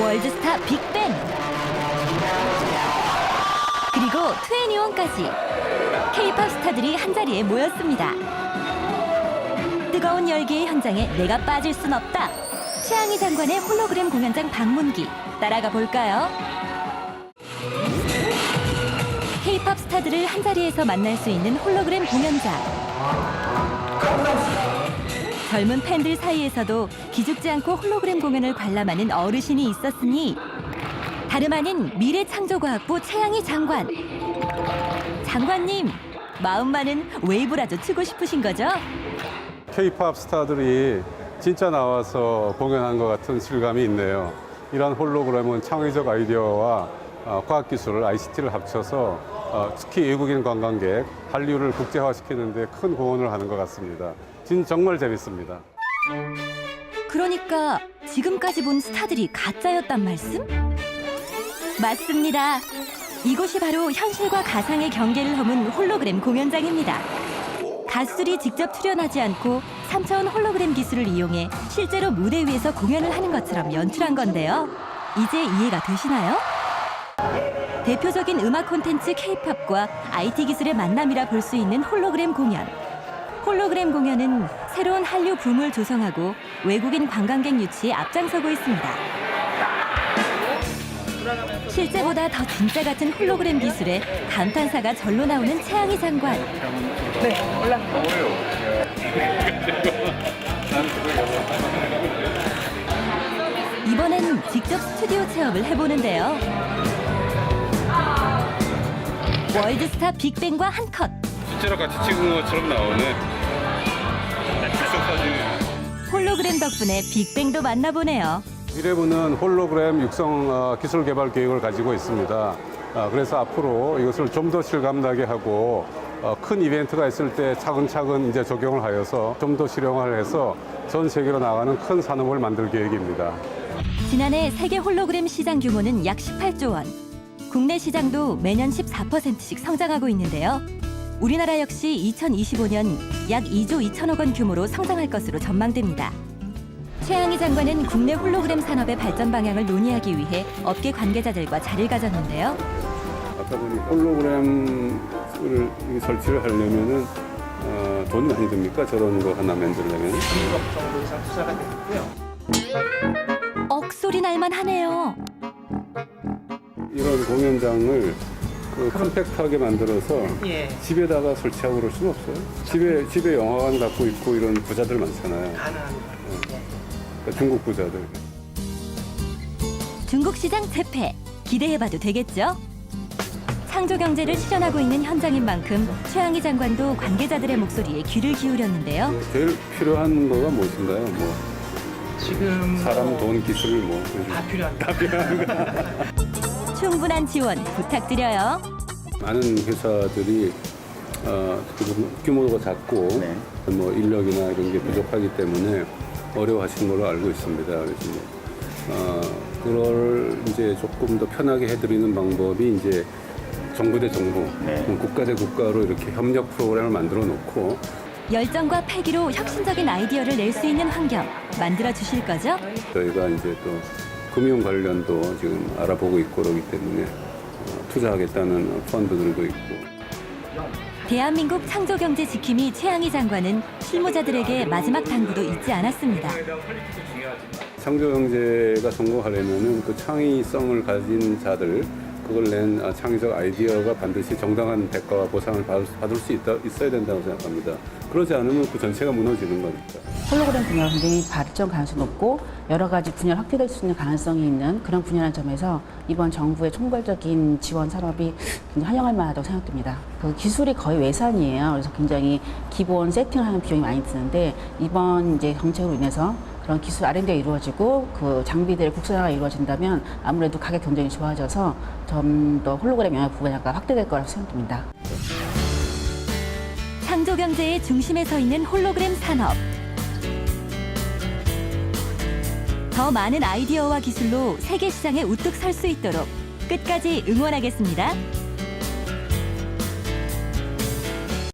월드스타 빅뱅 그리고 트웬티원까지 K-팝 스타들이 한 자리에 모였습니다. 뜨거운 열기의 현장에 내가 빠질 순 없다. 최양희 장관의 홀로그램 공연장 방문기 따라가 볼까요? K-팝 스타들을 한 자리에서 만날 수 있는 홀로그램 공연장. 젊은 팬들 사이에서도 기죽지 않고 홀로그램 공연을 관람하는 어르신이 있었으니 다름 아닌 미래창조과학부 최양희 장관. 장관님, 마음만은 웨이브라도 치고 싶으신 거죠? K-팝 스타들이 진짜 나와서 공연한 것 같은 실감이 있네요. 이러한 홀로그램은 창의적 아이디어와 어, 과학 기술을 ICT를 합쳐서 어, 특히 외국인 관광객, 한류를 국제화시키는 데 큰 공헌을 하는 것 같습니다. 진 정말 재밌습니다. 그러니까 지금까지 본 스타들이 가짜였단 말씀? 맞습니다. 이곳이 바로 현실과 가상의 경계를 허문 홀로그램 공연장입니다. 가수들이 직접 출연하지 않고 3차원 홀로그램 기술을 이용해 실제로 무대 위에서 공연을 하는 것처럼 연출한 건데요. 이제 이해가 되시나요? 대표적인 음악 콘텐츠 K-팝과 IT 기술의 만남이라 볼 수 있는 홀로그램 공연. 홀로그램 공연은 새로운 한류 붐을 조성하고 외국인 관광객 유치에 앞장서고 있습니다. 실제보다 더 진짜 같은 홀로그램 기술에 감탄사가 절로 나오는 최양희 장관. 이번엔 직접 스튜디오 체험을 해보는데요. 월드스타 빅뱅과 한 컷. 실제로 같이 찍은 것처럼 나오네. 출석 사진. 홀로그램 덕분에 빅뱅도 만나보네요. 미래부는 홀로그램 육성 어, 기술 개발 계획을 가지고 있습니다. 아, 그래서 앞으로 이것을 좀 더 실감나게 하고 어, 큰 이벤트가 있을 때 차근차근 이제 적용을 하여서 좀 더 실용화를 해서 전 세계로 나가는 큰 산업을 만들 계획입니다. 지난해 세계 홀로그램 시장 규모는 약 18조 원. 국내 시장도 매년 14%씩 성장하고 있는데요. 우리나라 역시 2025년 약 2조 2천억 원 규모로 성장할 것으로 전망됩니다. 최양희 장관은 국내 홀로그램 산업의 발전 방향을 논의하기 위해 업계 관계자들과 자리를 가졌는데요. 아까 보니 홀로그램을 설치를 하려면은 어, 돈이 많이 듭니까? 저런 거 하나 만들려면? 1억 정도 이상 투자가 됐고요. 억소리 날만 하네요. 이런 공연장을 그 컴팩트하게 만들어서 예, 집에다가 설치하고 그럴 수는 없어요. 집에 집에 영화관 갖고 있고 이런 부자들 많잖아요. 가능합니다. 예. 그러니까 중국 부자들. 중국 시장 재패 기대해봐도 되겠죠? 창조 경제를 실현하고 있는 현장인 만큼 최양희 장관도 관계자들의 목소리에 귀를 기울였는데요. 제일 필요한 거가 무엇인가요? 뭐 지금 사람, 뭐 돈, 기술 뭐 다 필요합니다. 충분한 지원 부탁드려요. 많은 회사들이 어, 조금 규모가 작고 뭐 인력이나 이런 게 부족하기 때문에 어려워하시는 걸로 알고 있습니다. 그래서 뭐, 어, 그걸 이제 조금 더 편하게 해드리는 방법이 이제 정부 대 정부, 뭐 국가 대 국가로 이렇게 협력 프로그램을 만들어 놓고 열정과 패기로 혁신적인 아이디어를 낼 수 있는 환경 만들어 주실 거죠? 저희가 이제 또 금융 관련도 지금 알아보고 있고 그러기 때문에 어, 투자하겠다는 펀드들도 있고 대한민국 창조 경제 지킴이 최양희 장관은 실무자들에게 마지막 당부도 잊지 않았습니다. 창조 경제가 성공하려면은 그 창의성을 가진 자들 그걸 낸 아, 창의적 아이디어가 반드시 정당한 대가와 보상을 받을, 받을 수 있다, 있어야 된다고 생각합니다. 그러지 않으면 그 전체가 무너지는 거니까. 홀로그램 분야가 굉장히 발전 가능성이 높고 여러 가지 분야를 확대될 수 있는 가능성이 있는 그런 분야라는 점에서 이번 정부의 총괄적인 지원 산업이 굉장히 환영할 만하다고 생각됩니다. 그 기술이 거의 외산이에요. 그래서 굉장히 기본 세팅하는 비용이 많이 드는데 이번 이제 정책으로 인해서 그런 기술 R&D가 이루어지고 그 장비들의 국산화가 이루어진다면 아무래도 가격 경쟁이 좋아져서 좀 더 홀로그램 영역 분야가 확대될 거라고 생각됩니다. 창조 경제의 중심에 서 있는 홀로그램 산업. 더 많은 아이디어와 기술로 세계 시장에 우뚝 설 수 있도록 끝까지 응원하겠습니다.